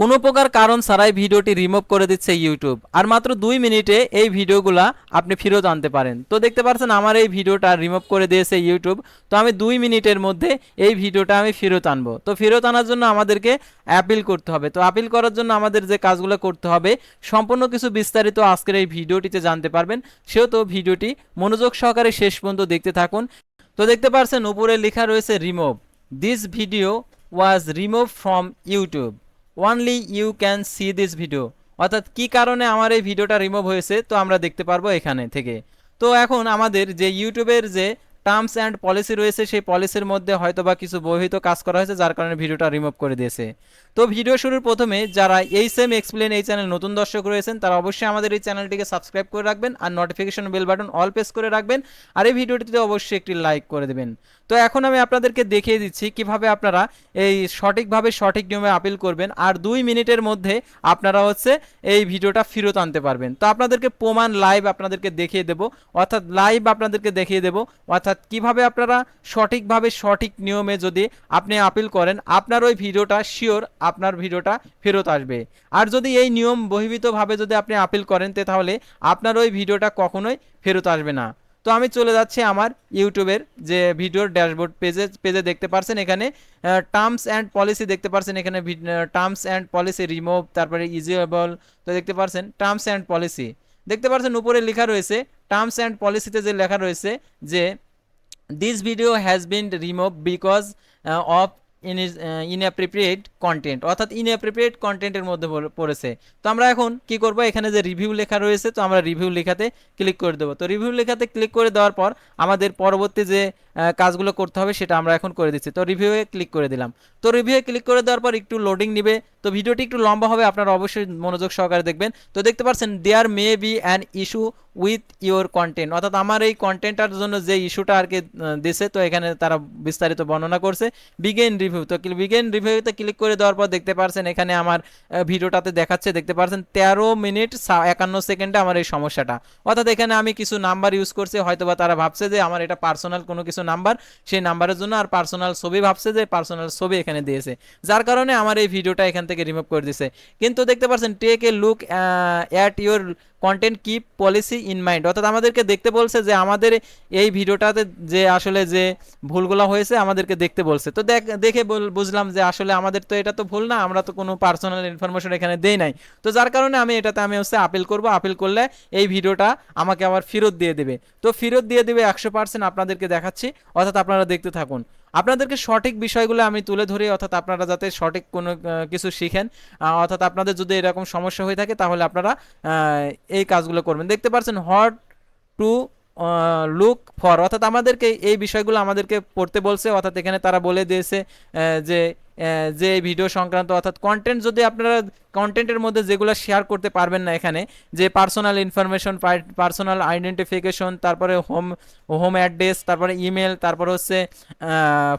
কোনো প্রকার কারণ ছাড়াই ভিডিওটি রিমুভ করে দিচ্ছে ইউটিউব। আর মাত্র দুই মিনিটে এই ভিডিওগুলা আপনি ফেরত আনতে পারেন। তো দেখতে পাচ্ছেন আমার এই ভিডিওটা রিমুভ করে দিয়েছে ইউটিউব। তো আমি দুই মিনিটের মধ্যে এই ভিডিওটা আমি ফেরত আনব। তো ফেরত আনার জন্য আমাদেরকে অ্যাপিল করতে হবে। তো আপিল করার জন্য আমাদের যে কাজগুলো করতে হবে, সম্পূর্ণ কিছু বিস্তারিত আজকের এই ভিডিওটিতে জানতে পারবেন। সেহেতু ভিডিওটি মনোযোগ সহকারে শেষ পর্যন্ত দেখতে থাকুন। তো দেখতে পাচ্ছেন উপরে লেখা রয়েছে remove. This video was remove from YouTube only you can see this video অর্থাৎ কি কারণে আমার এই ভিডিওটা রিমুভ হয়েছে, তো আমরা দেখতে পারব এখানে থেকে। তো এখন আমাদের যে ইউটিউবের যে টার্মস অ্যান্ড পলিসি রয়েছে, সেই পলিসির মধ্যে হয়তো বা কিছু বহিত কাজ করা হয়েছে, যার কারণে ভিডিওটা রিমুভ করে দিয়েছে। তো ভিডিও শুরুর প্রথমে যারা এই সেম এক্সপ্লেন এই চ্যানেল নতুন দর্শক রয়েছেন, তারা অবশ্যই আমাদের এই চ্যানেলটিকে সাবস্ক্রাইব করে রাখবেন আর notification bell button all press করে রাখবেন আর এই ভিডিওটিতে অবশ্যই একটি লাইক করে দেবেন। তো এখন আমি আপনাদেরকে দেখিয়ে দিচ্ছি কীভাবে আপনারা এই সঠিকভাবে সঠিক নিয়মে আপিল করবেন আর দুই মিনিটের মধ্যে আপনারা হচ্ছে এই ভিডিওটা ফেরত আনতে পারবেন। তো আপনাদেরকে প্রমাণ লাইভ আপনাদেরকে দেখিয়ে দেব, অর্থাৎ লাইভ আপনাদেরকে দেখিয়ে দেব, অর্থাৎ কীভাবে আপনারা সঠিকভাবে সঠিক নিয়মে যদি আপনি আপিল করেন, আপনার ওই ভিডিওটা শিওর আপনার ভিডিওটা ফেরত আসবে। আর যদি এই নিয়ম বহির্ভূতভাবে যদি আপনি আপিল করেন, তে তাহলে আপনার ওই ভিডিওটা কখনোই ফেরত আসবে না। তো আমি চলে যাচ্ছি আমার ইউটিউবের যে ভিডিওর ড্যাশবোর্ড পেজে পেজে দেখতে পারছেন এখানে টার্মস অ্যান্ড পলিসি দেখতে পারছেন এখানে টার্মস অ্যান্ড পলিসি রিমুভ তারপরে ইজিয়েবল তো দেখতে পারছেন টার্মস অ্যান্ড পলিসি দেখতে পারছেন উপরে লেখা রয়েছে টার্মস অ্যান্ড পলিসিতে যে লেখা রয়েছে যে video has been remove because of in is inappropriate content অর্থাৎ ইনঅ্যাপ্রিপ্রিয়েট কন্টেন্টের মধ্যে পড়ে- পড়েছে। তো আমরা এখন কি করব? এখানে যে রিভিউ লেখা রয়েছে, তো আমরা রিভিউ লেখাতে ক্লিক করে দেবো। তো রিভিউ লেখাতে ক্লিক করে দেওয়ার পর আমাদের পরবর্তী যে কাজগুলো করতে হবে, সেটা আমরা এখন করে দিচ্ছি। তো রিভিউয়ে ক্লিক করে দিলাম। তো রিভিউয়ে ক্লিক করে দেওয়ার পর একটু লোডিং নিবে। তো ভিডিওটি একটু লম্বা হবে, আপনারা অবশ্যই মনোযোগ সহকারে দেখবেন। তো দেখতে পাচ্ছেন there may be an issue with your content অর্থাৎ আমার এই কন্টেন্টটার জন্য যে ইস্যুটা আর কি দিছে, তো এখানে তারা বিস্তারিত বর্ণনা করছে। বিগেন রিভিউ তো বিগেন রিভিউতে ক্লিক করে দেওয়ার পর দেখতে পারছেন এখানে আমার ভিডিওটাতে দেখাচ্ছে, দেখতে পারছেন তেরো মিনিট একান্ন সেকেন্ডে আমার এই সমস্যাটা। অর্থাৎ এখানে আমি কিছু নাম্বার ইউজ করছি হয়তো বা তারা ভাবছে যে আমার এটা পার্সোনাল কোনো কিছু নাম্বার সেই নাম্বারের জন্য আর পার্সোনাল ছবি ভাবছে যে পার্সোনাল ছবি এখানে দিয়েছে। যার কারণে আমার এই ভিডিওটা এখান থেকে রিমুভ করে দিছে। কিন্তু দেখতে পাচ্ছেন take a look at your content keep policy in mind অর্থাৎ আমাদেরকে দেখতে বলছে যে, আমাদের এই ভিডিওটাতে যে আসলে যে ভুলগুলো হয়েছে, আমাদেরকে দেখতে বলছে। তো দেখ, দেখে বুঝলাম যে আসলে আমাদের তো এটা তো ভুল না, আমরা তো কোনো পার্সোনাল ইনফরমেশন এখানে দেই নাই। তো যার কারণে আমি এটাতে, আমি হচ্ছে আপিল করব। আপিল করলে এই ভিডিওটা আমাকে আবার ফেরত দিয়ে দেবে। তো ফেরত দিয়ে দেবে একশো পার্সেন্ট আপনাদেরকে দেখাচ্ছি। অর্থাৎ আপনারা দেখতে থাকুন। আপনাদেরকে সঠিক বিষয়গুলো আমি তুলে ধরি, অর্থাৎ আপনারা যাতে সঠিক কোনো কিছু শিখেন অর্থাৎ আপনাদের যদি এরকম সমস্যা হয়ে থাকে তাহলে আপনারা এই কাজগুলো করবেন। দেখতে পাচ্ছেন হট টু লুক ফর, অর্থাৎ আমাদেরকে এই বিষয়গুলো আমাদেরকে পড়তে বলছে, অর্থাৎ এখানে তারা বলে দিয়েছে যে যে ভিডিও সংক্রান্ত, অর্থাৎ কন্টেন্ট যদি আপনারা কন্টেন্টের মধ্যে যেগুলো শেয়ার করতে পারবেন না এখানে, যে পার্সোনাল ইনফরমেশন পার্সোনাল আইডেন্টিফিকেশন তারপরে হোম হোম অ্যাড্রেস তারপরে ইমেল তারপর হচ্ছে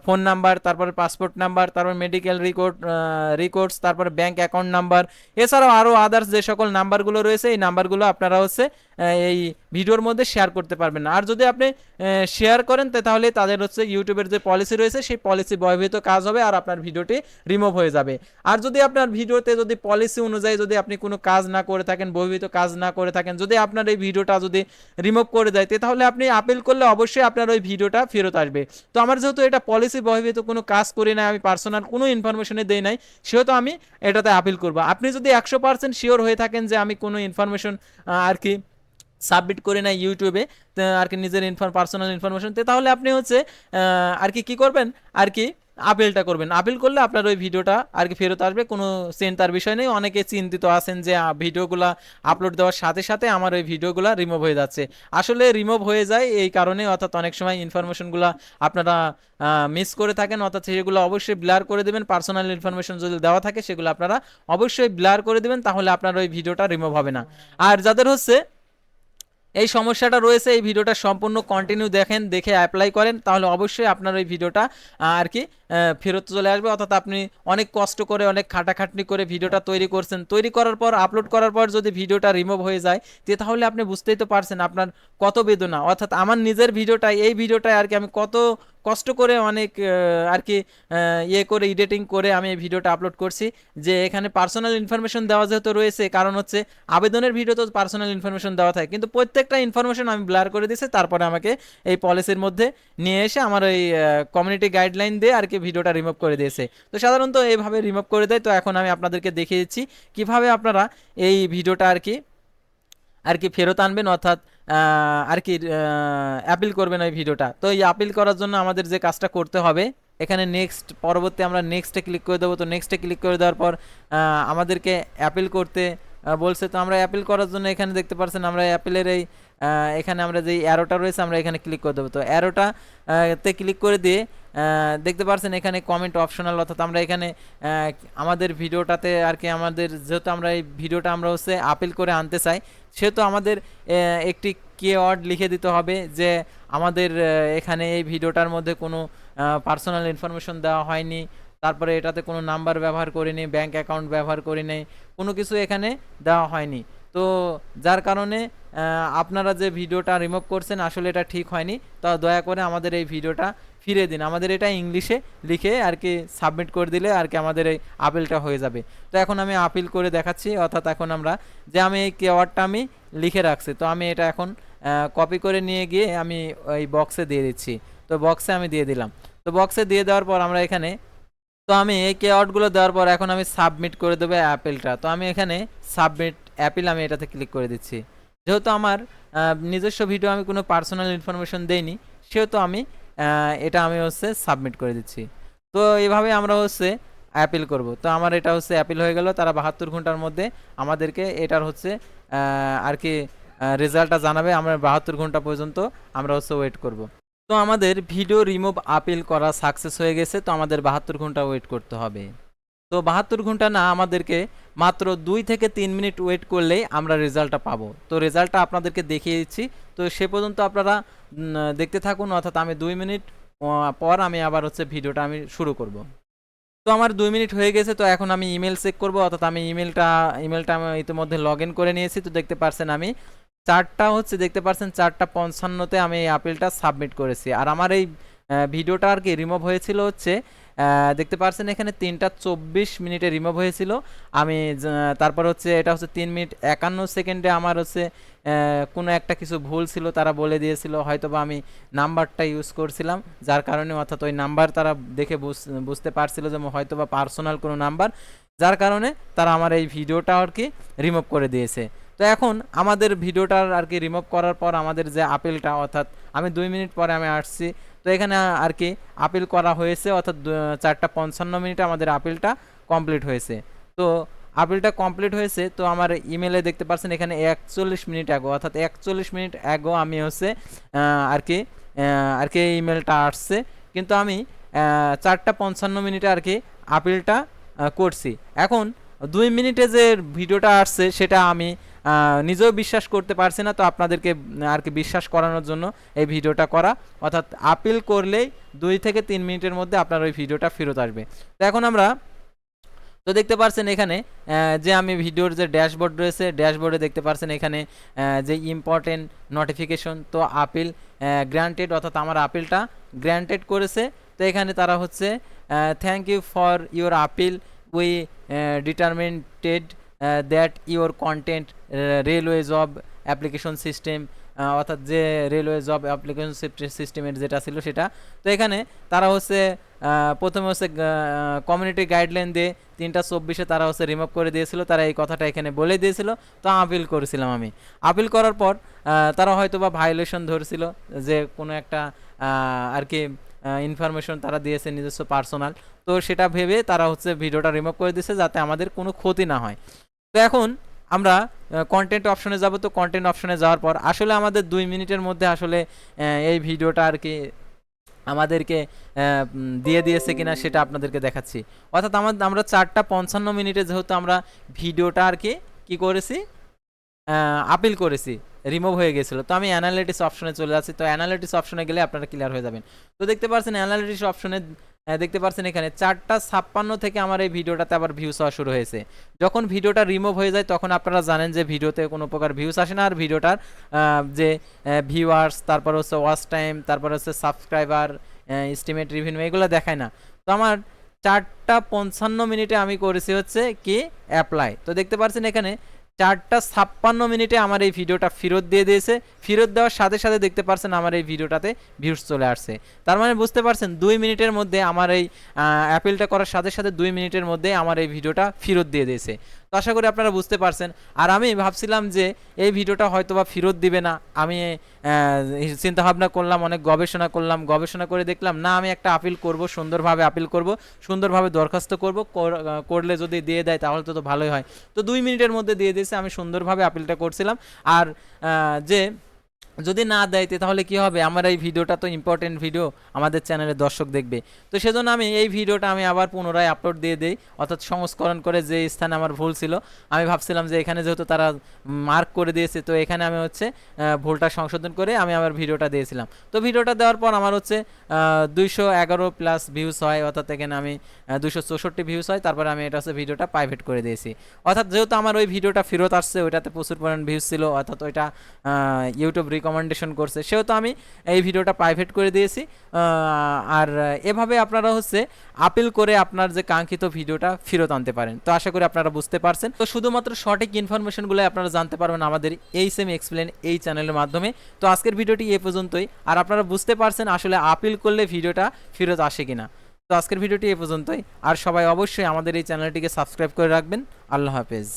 ফোন নাম্বার তারপরে পাসপোর্ট নাম্বার তারপর মেডিকেল রেকর্ড রেকর্ডস তারপরে ব্যাংক অ্যাকাউন্ট নাম্বার এছাড়াও আরও আদার্স যে সকল নাম্বারগুলো রয়েছে, এই নাম্বারগুলো আপনারা হচ্ছে এই ভিডিওর মধ্যে শেয়ার করতে পারবেন আর যদি আপনি শেয়ার করেন তাহলে তাদের হচ্ছে ইউটিউবের যে পলিসি রয়েছে, সেই পলিসি বয়ভিত কাজ হবে, আর আপনার ভিডিওটি রিমুভ হয়ে যাবে। আর যদি আপনার ভিডিওতে যদি পলিসি অনুযায়ী যদি আপনি কোনো কাজ না করে থাকেন, বহির্ভূত কাজ না করে থাকেন, যদি আপনার এই ভিডিওটা যদি রিমুভ করে দেয় তাহলে আপনি আপিল করলে অবশ্যই আপনার ওই ভিডিওটা ফেরত আসবে। তো আমার যেহেতু এটা পলিসি বহির্ভূত কোনো কাজ করি না আমি পার্সোনাল কোনো ইনফরমেশনে দেই নাই, সেহেতু আমি এটাতে আপিল করব। আপনি যদি একশো পার্সেন্ট শিওর হয়ে থাকেন যে আমি কোনো ইনফরমেশন আর কি সাবমিট করে না ইউটিউবে আর কি নিজের ইনফর পার্সোনাল ইনফরমেশন তাহলে আপনি হচ্ছে আর কি কি করবেন? আর কি আপিলটা করবেন। আপিল করলে আপনার ওই ভিডিওটা আর কি ফেরত আসবে, কোনো চিন্তার বিষয় নেই। অনেকে চিন্তিত আছেন যে ভিডিওগুলা আপলোড দেওয়ার সাথে সাথে আমার ওই ভিডিওগুলা রিমুভ হয়ে যাচ্ছে। আসলে রিমুভ হয়ে যায় এই কারণে অর্থাৎ অনেক সময় ইনফরমেশনগুলো আপনারা মিস করে থাকেন। অর্থাৎ সেগুলো অবশ্যই ব্লার করে দেবেন। পার্সোনাল ইনফরমেশন যদি দেওয়া থাকে, সেগুলো আপনারা অবশ্যই ব্লার করে দেবেন, তাহলে আপনার ওই ভিডিওটা রিমুভ হবে না। আর যাদের হচ্ছে এই সমস্যাটা রয়েছে, এই ভিডিওটা সম্পূর্ণ কন্টিনিউ দেখেন, দেখে অ্যাপ্লাই করেন, তাহলে অবশ্যই আপনার ওই ভিডিওটা আর কি ফেরত চলে আসবে। অর্থাৎ আপনি অনেক কষ্ট করে, অনেক খাটাখাটনি করে ভিডিওটা তৈরি করছেন। তৈরি করার পর আপলোড করার পর যদি ভিডিওটা রিমুভ হয়ে যায়, তে তাহলে আপনি বুঝতেই তো পারছেন আপনার কত বেদনা। অর্থাৎ আমার নিজের ভিডিওটাই, এই ভিডিওটাই আর কি আমি কত কষ্ট করে অনেক আর কি ইয়ে করে এডিটিং করে আমি এই ভিডিওটা আপলোড করছি যে এখানে পার্সোনাল ইনফরমেশন দেওয়া যেহেতু রয়েছে, কারণ হচ্ছে আবেদনের ভিডিও তো পার্সোনাল ইনফরমেশন দেওয়া থাকে। কিন্তু প্রত্যেকটা ইনফরমেশন আমি ব্লার করে দিয়েছি, তারপরে আমাকে এই পলিসির মধ্যে নিয়ে এসে আমার ওই কমিউনিটি গাইডলাইন দিয়ে আর কি ভিডিওটা রিমুভ করে দিয়েছে। তো সাধারণত এইভাবে রিমুভ করে দেয়। তো এখন আমি আপনাদেরকে দেখিয়ে দিচ্ছি কীভাবে আপনারা এই ভিডিওটা আর কি আর কি ফেরত আনবেন, অর্থাৎ আর কি অ্যাপিল করবেন ওই ভিডিওটা তো এই অ্যাপিল করার জন্য আমাদের যে কাজটা করতে হবে, এখানে নেক্সট পরবর্তী আমরা নেক্সটে ক্লিক করে দেবো। তো নেক্সটে ক্লিক করে দেওয়ার পর আমাদেরকে অ্যাপিল করতে বলছে। তো আমরা অ্যাপিল করার জন্য এখানে দেখতে পারছেন, আমরা অ্যাপেলের এই এখানে আমরা যে অ্যারোটা রয়েছে, আমরা এখানে ক্লিক করে দেবো। তো অ্যারোটা তে ক্লিক করে দিয়ে দেখতে পাচ্ছেন এখানে কমেন্ট অপশনাল অর্থাৎ আমরা এখানে আমাদের ভিডিওটাতে আর কি আমাদের যেহেতু আমরা এই ভিডিওটা আমরা হচ্ছে আপিল করে আনতে চাই, সেহেতু আমাদের একটি কিওয়ার্ড লিখে দিতে হবে যে আমাদের এখানে এই ভিডিওটার মধ্যে কোনো পার্সোনাল ইনফরমেশন দেওয়া হয়নি, তারপরে এটাতে কোনো নাম্বার ব্যবহার করিনি ব্যাংক অ্যাকাউন্ট ব্যবহার করিনি, কোনো কিছু এখানে দেওয়া হয়নি। তো যার কারণে আপনারা যে ভিডিওটা রিমুভ করছেন, আসলে এটা ঠিক হয়নি। তো দয়া করে আমাদের এই ভিডিওটা ফিরে দিন। আমাদের এটা ইংলিশে লিখে আর কি সাবমিট করে দিলে আর কি আমাদের এই আপিলটা হয়ে যাবে। তো এখন আমি আপিল করে দেখাচ্ছি, অর্থাৎ এখন আমরা যে আমি এই কেওয়ার্ডটা আমি লিখে রাখছি, তো আমি এটা এখন কপি করে নিয়ে গিয়ে আমি ওই বক্সে দিয়ে দিচ্ছি। তো বক্সে আমি দিয়ে দিলাম। তো বক্সে দিয়ে দেওয়ার পর আমরা এখানে তো আমি এই কেওয়ার্ডগুলো দেওয়ার পর এখন আমি সাবমিট করে দেবো অ্যাপেলটা তো আমি এখানে সাবমিট অ্যাপেল আমি এটাতে ক্লিক করে দিচ্ছি। যেহেতু আমার নিজস্ব ভিডিও আমি কোনো পার্সোনাল ইনফরমেশন দেইনি, সেহেতু আমি এটা আমি হচ্ছে সাবমিট করে দিচ্ছি। তো এইভাবে আমরা হচ্ছে অ্যাপিল করব। তো আমার এটা হচ্ছে অ্যাপিল হয়ে গেল, তারা বাহাত্তর ঘণ্টার মধ্যে আমাদেরকে এটার হচ্ছে আর কি রেজাল্টটা জানাবে। আমরা বাহাত্তর ঘণ্টা পর্যন্ত আমরা হচ্ছে ওয়েট করব। তো আমাদের ভিডিও রিমুভ আপিল করা সাকসেস হয়ে গেছে, তো আমাদের বাহাত্তর ঘণ্টা ওয়েট করতে হবে। তো বাহাত্তর ঘণ্টা না, আমাদেরকে মাত্র দুই থেকে তিন মিনিট ওয়েট করলেই আমরা রেজাল্টটা পাবো। তো রেজাল্টটা আপনাদেরকে দেখিয়ে দিচ্ছি। তো সে পর্যন্ত আপনারা দেখতে থাকুন, অর্থাৎ আমি দুই মিনিট পর আমি আবার হচ্ছে ভিডিওটা আমি শুরু করব। তো আমার দুই মিনিট হয়ে গেছে, তো এখন আমি ইমেল চেক করব, অর্থাৎ আমি ইমেলটা ইমেলটা আমি ইতিমধ্যে লগ করে নিয়েছি। তো দেখতে পারছেন আমি চারটা হচ্ছে, দেখতে পারছেন চারটা পঞ্চান্নতে আমি এই আপিলটা সাবমিট করেছি। আর আমার এই ভিডিওটা আর কি রিমুভ হয়েছিল হচ্ছে দেখতে পারছেন এখানে তিনটা চব্বিশ মিনিটে রিমুভ হয়েছিল। আমি তারপর হচ্ছে এটা হচ্ছে তিন মিনিট একান্ন সেকেন্ডে আমার হচ্ছে কোনো একটা কিছু ভুল ছিল তারা বলে দিয়েছিল হয়তো বা আমি নাম্বারটা ইউজ করছিলাম, যার কারণে অর্থাৎ ওই নাম্বার তারা দেখে বুঝ- বুঝতে পারছিল যে হয়তো বা পার্সোনাল কোনো নাম্বার, যার কারণে তারা আমার এই ভিডিওটা আর কি রিমুভ করে দিয়েছে। তো এখন আমাদের ভিডিওটার আর কি রিমুভ করার পর আমাদের যে আপেলটা অর্থাৎ আমি দুই মিনিট পরে আমি আসছি। তো এখানে আর কি আপিল করা হয়েছে, অর্থাৎ চারটা পঞ্চান্ন মিনিটে আমাদের আপিলটা কমপ্লিট হয়েছে। তো আপিলটা কমপ্লিট হয়েছে, তো আমার ইমেলে দেখতে পাচ্ছেন, এখানে একচল্লিশ মিনিট আগো অর্থাৎ একচল্লিশ মিনিট আগো আমি হচ্ছে আর কি আর কি ইমেলটা আসছে। কিন্তু আমি চারটা পঞ্চান্ন মিনিটে আর কি আপিলটা করছি। এখন দুই মিনিটে যে ভিডিওটা আসছে, সেটা আমি নিজেও বিশ্বাস করতে পারছি না, তো আপনাদেরকে আর কি বিশ্বাস করানোর জন্য এই ভিডিওটা করা। অর্থাৎ আপিল করলেই দুই থেকে তিন মিনিটের মধ্যে আপনার ওই ভিডিওটা ফেরত আসবে। তো এখন আমরা, তো দেখতে পাচ্ছেন এখানে যে আমি ভিডিওর যে ড্যাশবোর্ড রয়েছে, ড্যাশবোর্ডে দেখতে পাচ্ছেন এখানে যে ইম্পর্টেন্ট নোটিফিকেশন তো আপিল গ্র্যান্টেড অর্থাৎ আমার আপিলটা গ্র্যান্টেড করেছে। তো এখানে তারা হচ্ছে thank you for your appeal we determined that your content railway job application system অর্থাৎ যে রেলওয়ে জব অ্যাপ্লিকেশন সিস্টেমের যেটা ছিল সেটা। তো এখানে তারা হচ্ছে প্রথমে হচ্ছে কমিউনিটি গাইডলাইন দিয়ে তিনটা চব্বিশে তারা হচ্ছে রিমুভ করে দিয়েছিল। তারা এই কথাটা এখানে বলে দিয়েছিল। তো আপিল করেছিলাম আমি। আপিল করার পর তারা হয়তো বা ভায়োলেশন ধরছিল যে কোনো একটা আর কি ইনফরমেশন তারা দিয়েছে নিজস্ব পার্সোনাল তো সেটা ভেবে তারা হচ্ছে ভিডিওটা রিমুভ করে দিয়েছে যাতে আমাদের কোনো ক্ষতি না হয়। তো এখন আমরা কন্টেন্ট অপশনে যাব। তো কন্টেন্ট অপশনে যাওয়ার পর আসলে আমাদের দুই মিনিটের মধ্যে আসলে এই ভিডিওটা আর কি আমাদেরকে দিয়ে দিয়েছে কিনা সেটা আপনাদেরকে দেখাচ্ছি। অর্থাৎ আমার আমরা চারটা পঞ্চান্ন মিনিটে যেহেতু আমরা ভিডিওটা আর কি, কী করেছি? আপিল করেছি। রিমুভ হয়ে গেছিল। তো আমি অ্যানালিটিস অপশনে চলে যাচ্ছি। তো অ্যানালিটিস অপশনে গেলে আপনারা ক্লিয়ার হয়ে যাবেন। তো দেখতে পাচ্ছেন অ্যানালিটিস অপশনে দেখতে পাচ্ছেন এখানে চারটা ছাপ্পান্ন থেকে আমার এই ভিডিওটাতে আবার ভিউস হওয়া শুরু হয়েছে। যখন ভিডিওটা রিমুভ হয়ে যায়, তখন আপনারা জানেন যে ভিডিওতে কোনো প্রকার ভিউস আসে না। আর ভিডিওটার যে ভিউয়ার্স তারপর হচ্ছে ওয়াচ টাইম তারপর হচ্ছে সাবস্ক্রাইবার এস্টিমেট রিভিনিউ এগুলো দেখায় না। তো আমার চারটা পঞ্চান্ন মিনিটে আমি করেছি হচ্ছে কি অ্যাপ্লাই তো দেখতে পাচ্ছেন এখানে চারটা ছাপ্পান্ন মিনিটে আমার এই ভিডিওটা ফেরত দিয়ে দিয়েছে। ফেরত দেওয়ার সাথে সাথে দেখতে পারছেন আমার এই ভিডিওটাতে ভিউজ চলে আসছে। তার মানে বুঝতে পারছেন, দুই মিনিটের মধ্যে আমার এই অ্যাপেলটা করার সাথে সাথে দুই মিনিটের মধ্যে আমার এই ভিডিওটা ফেরত দিয়ে দিয়েছে। তো আশা করি আপনারা বুঝতে পারছেন। আর আমি ভাবছিলাম যে এই ভিডিওটা হয়তো বা ফেরত দিবে না। আমি চিন্তাভাবনা করলাম, অনেক গবেষণা করলাম, গবেষণা করে দেখলাম, না, আমি একটা আপিল করব, সুন্দরভাবে আপিল করব, সুন্দরভাবে দরখাস্ত করব, কর- করলে যদি দিয়ে দেয় তাহলে তো তো ভালোই হয়। তো দুই মিনিটের মধ্যে দিয়ে দিয়েছে, আমি সুন্দরভাবে আপিলটা করছিলাম। আর যে যদি না দেয় তাহলে কি হবে? আমার এই ভিডিওটা তো ইম্পর্টেন্ট ভিডিও আমাদের চ্যানেলে দর্শক দেখবে। তো সেজন্য আমি এই ভিডিওটা আমি আবার পুনরায় আপলোড দিয়ে দিই, অর্থাৎ সংস্করণ করে যে স্থানে আমার ভুল ছিল, আমি ভাবছিলাম যে এখানে যেহেতু তারা মার্ক করে দিয়েছে, তো এখানে আমি হচ্ছে ভুলটা সংশোধন করে আমি আমার ভিডিওটা দিয়েছিলাম। তো ভিডিওটা দেওয়ার পর আমার হচ্ছে দুইশো এগারো প্লাস ভিউস হয়, অর্থাৎ এখানে আমি দুশো চৌষট্টি ভিউস হয়, তারপরে আমি এটা হচ্ছে ভিডিওটা প্রাইভেট করে দিয়েছি। অর্থাৎ যেহেতু আমার ওই ভিডিওটা ফেরত আসছে, ওইটাতে প্রচুর পরিমাণ ভিউস ছিল, অর্থাৎ ওইটা ইউটিউব রিকমেন্ডেশন করছে। সেহেতু আমি এই ভিডিওটা প্রাইভেট করে দিয়েছি। আর এভাবে আপনারা হচ্ছে আপিল করে আপনার যে কাঙ্ক্ষিত ভিডিওটা ফেরত আনতে পারেন। তো আশা করি আপনারা বুঝতে পারছেন। তো শুধুমাত্র সঠিক ইনফরমেশনগুলো আপনারা জানতে পারবেন আমাদের এই সেম এক্সপ্লেন এই চ্যানেলের মাধ্যমে। তো আজকের ভিডিওটি এ পর্যন্তই। আর আপনারা বুঝতে পারছেন আসলে আপিল করলে ভিডিওটা ফেরত আসে কিনা। তো আজকের ভিডিওটি এ পর্যন্তই। আর সবাই অবশ্যই আমাদের এই চ্যানেলটিকে সাবস্ক্রাইব করে রাখবেন। আল্লাহ হাফেজ।